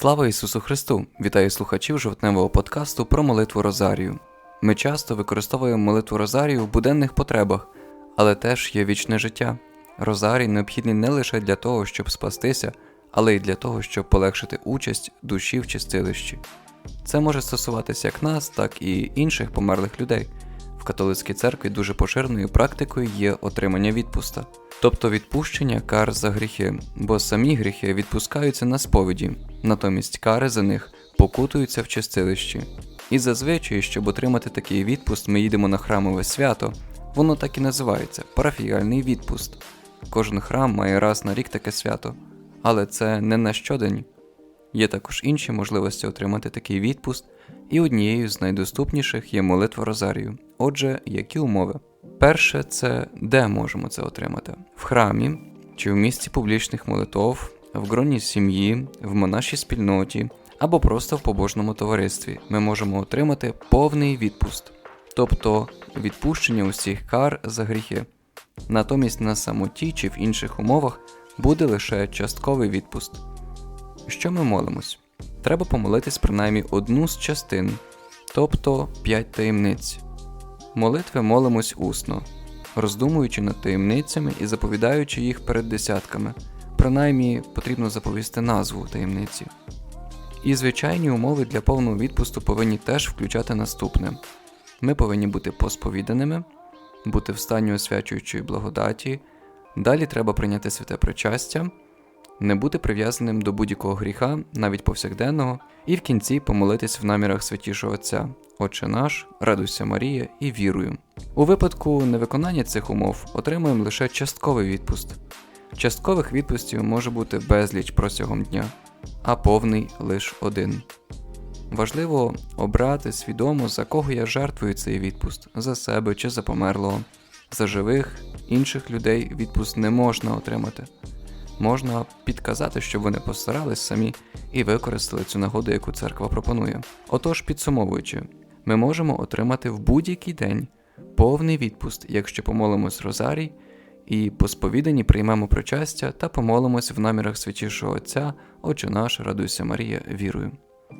Слава Ісусу Христу! Вітаю слухачів жовтневого подкасту про молитву Розарію. Ми часто використовуємо молитву Розарію в буденних потребах, але теж є вічне життя. Розарій необхідний не лише для того, щоб спастися, але й для того, щоб полегшити участь душі в чистилищі. Це може стосуватися як нас, так і інших померлих людей. В католицькій церкві дуже поширеною практикою є отримання відпуста, тобто відпущення кар за гріхи, бо самі гріхи відпускаються на сповіді, натомість кари за них покутуються в чистилищі. І зазвичай, щоб отримати такий відпуст, ми їдемо на храмове свято, воно так і називається парафіяльний відпуст. Кожен храм має раз на рік таке свято, але це не на щодень. Є також інші можливості отримати такий відпуст, і однією з найдоступніших є молитва Розарію. Отже, які умови? Перше, це де можемо це отримати? В храмі чи в місці публічних молитов, в гроні сім'ї, в монашій спільноті або просто в побожному товаристві ми можемо отримати повний відпуст, тобто відпущення усіх кар за гріхи. Натомість на самоті чи в інших умовах буде лише частковий відпуст. Що ми молимось? Треба помолитись принаймні одну з частин, тобто п'ять таємниць. Молитви молимось усно, роздумуючи над таємницями і заповідаючи їх перед десятками, принаймні потрібно заповісти назву таємниці. І звичайні умови для повного відпусту повинні теж включати наступне: ми повинні бути посповіданими, бути в стані освячуючої благодаті, далі треба прийняти святе причастя не бути прив'язаним до будь-якого гріха, навіть повсякденного, і в кінці помолитись в намірах святішого Отця, Отче наш, радуйся Марія і вірую. У випадку невиконання цих умов отримуємо лише частковий відпуст. Часткових відпустів може бути безліч протягом дня, а повний лише один. Важливо обрати свідомо, за кого я жертвую цей відпуст, за себе чи за померлого. За живих інших людей відпуст не можна отримати можна підказати, щоб вони постарались самі і використали цю нагоду, яку церква пропонує. Отож, підсумовуючи, ми можемо отримати в будь-який день повний відпуст, якщо помолимось Розарій, і по сповіданні приймемо причастя та помолимось в намірах святішого Отця, Отче наш, радуйся Марія, вірую.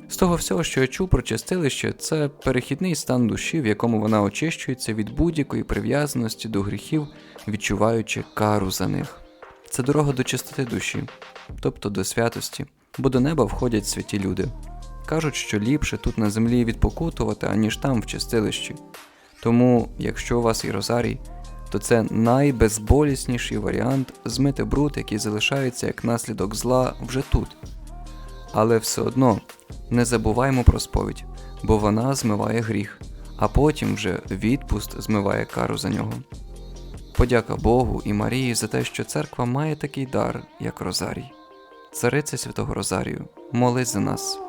З того всього, що я чув про чистилище, це перехідний стан душі, в якому вона очищується від будь-якої прив'язаності до гріхів, відчуваючи кару за них це дорога до чистоти душі, тобто до святості, бо до неба входять святі люди. Кажуть, що ліпше тут на землі відпокутувати, аніж там в чистилищі. Тому, якщо у вас є розарій, то це найбезболісніший варіант змити бруд, який залишається як наслідок зла вже тут. Але все одно не забуваймо про сповідь, бо вона змиває гріх, а потім вже відпуст змиває кару за нього. Подяка Богу і Марії за те, що церква має такий дар, як Розарій. Цариця Святого Розарію, молись за нас.